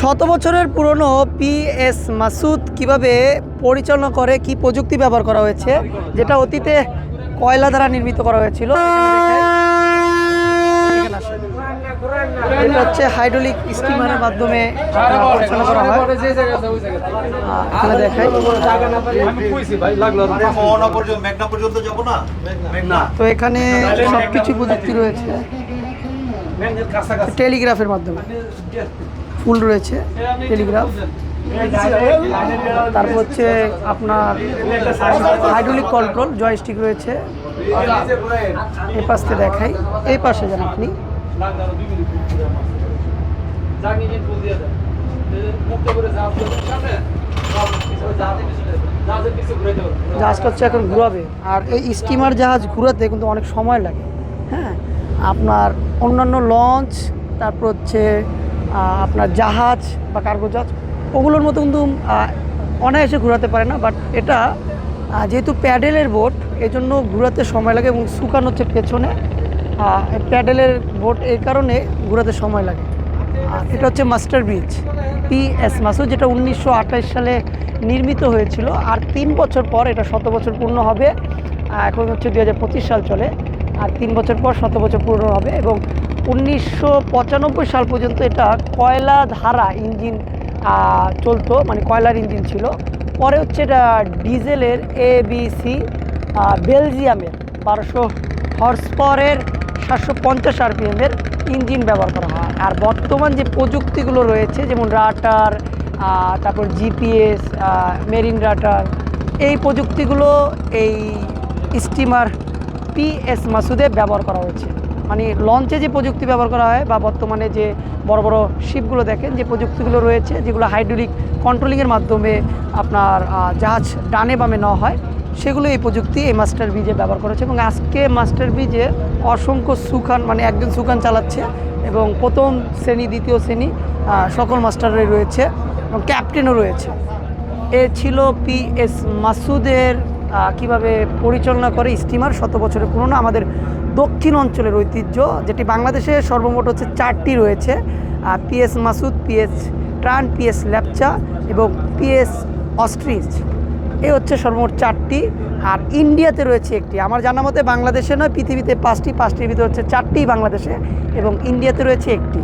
শত বছরের পুরনো পি এস মাসুদ কীভাবে পরিচালনা করে, কি প্রযুক্তি ব্যবহার করা হয়েছে, যেটা অতীতে কয়লা দ্বারা নির্মিত করা হয়েছিল, এটা হচ্ছে হাইড্রোলিক স্টিমারের মাধ্যমে পরিচালনা করা হয়। তো এখানে সব কিছু প্রযুক্তি রয়েছে। টেলিগ্রাফের মাধ্যমে। ফুল রয়েছে, টেলিগ্রাফ। তারপর হচ্ছে আপনার হাইড্রোলিক কন্ট্রোল, জয়স্টিক রয়েছে। এই পাশে দেখাই। এই পাশে যান আপনি। জাহাজটা হচ্ছে এখন ঘুরাবে। আর এই স্টিমার জাহাজ ঘুরাতে কিন্তু অনেক সময় লাগে। হ্যাঁ? আপনার অন্যান্য লঞ্চ, তারপর হচ্ছে আপনার জাহাজ বা কার্গো জাহাজ, ওগুলোর মতো কিন্তু অনায়াসে ঘোরাতে পারে না বাট এটা যেহেতু প্যাডেলের বোট এই জন্য ঘোরাতে সময় লাগে এবং শুকান হচ্ছে পেছনে প্যাডেলের বোট এই কারণে ঘোরাতে সময় লাগে। এটা হচ্ছে master bridge P S Masud যেটা উনিশশো আঠাশ সালে নির্মিত হয়েছিল, আর তিন বছর পর এটা শত বছর পূর্ণ হবে এখন হচ্ছে দু হাজার পঁচিশ সাল চলে, আর তিন বছর পর শত বছর পূর্ণ হবে এবং উনিশশো পঁচানব্বই সাল পর্যন্ত এটা কয়লা ধারা ইঞ্জিন চলতো মানে কয়লার ইঞ্জিন ছিল। পরে হচ্ছে এটা ডিজেলের এ বি সি বেলজিয়ামের বারোশো হর্স পাওয়ারের সাতশো পঞ্চাশ আরপিএমের ইঞ্জিন ব্যবহার করা হয়। আর বর্তমান যে প্রযুক্তিগুলো রয়েছে, যেমন রাটার তারপর জিপিএস মেরিন রাটার, এই প্রযুক্তিগুলো এই স্টিমার পিএস মাসুদে ব্যবহার করা হয়েছে। মানে লঞ্চে যে প্রযুক্তি ব্যবহার করা হয় বা বর্তমানে যে বড় বড় শিপগুলো দেখেন, যে প্রযুক্তিগুলো রয়েছে, যেগুলো হাইড্রোলিক কন্ট্রোলিংয়ের মাধ্যমে আপনার জাহাজ ডানে বামে নেওয়া হয়, সেগুলো এই প্রযুক্তি এই মাস্টার ব্রিজে ব্যবহার করেছে এবং আজকে মাস্টার ব্রিজে অসংখ্য সুখান মানে একজন সুখান চালাচ্ছে এবং প্রথম শ্রেণি, দ্বিতীয় শ্রেণি সকল মাস্টাররাই রয়েছে এবং ক্যাপ্টেনও রয়েছে। এ ছিল পি এস মাসুদের কীভাবে পরিচালনা করে স্টিমার শত বছরের পুরনো আমাদের দক্ষিণ অঞ্চলের ঐতিহ্য, যেটি বাংলাদেশে সর্বমোট হচ্ছে চারটি রয়েছে PS Masud PS tern PS Lepcha এবং পিএস অস্ট্রিচ। এই হচ্ছে সর্বমোট চারটি। আর ইন্ডিয়াতে রয়েছে একটি। আমার জানা মতে বাংলাদেশে নয়, পৃথিবীতে পাঁচটি, পাঁচটির ভিতরে হচ্ছে চারটি বাংলাদেশে এবং ইন্ডিয়াতে রয়েছে একটি।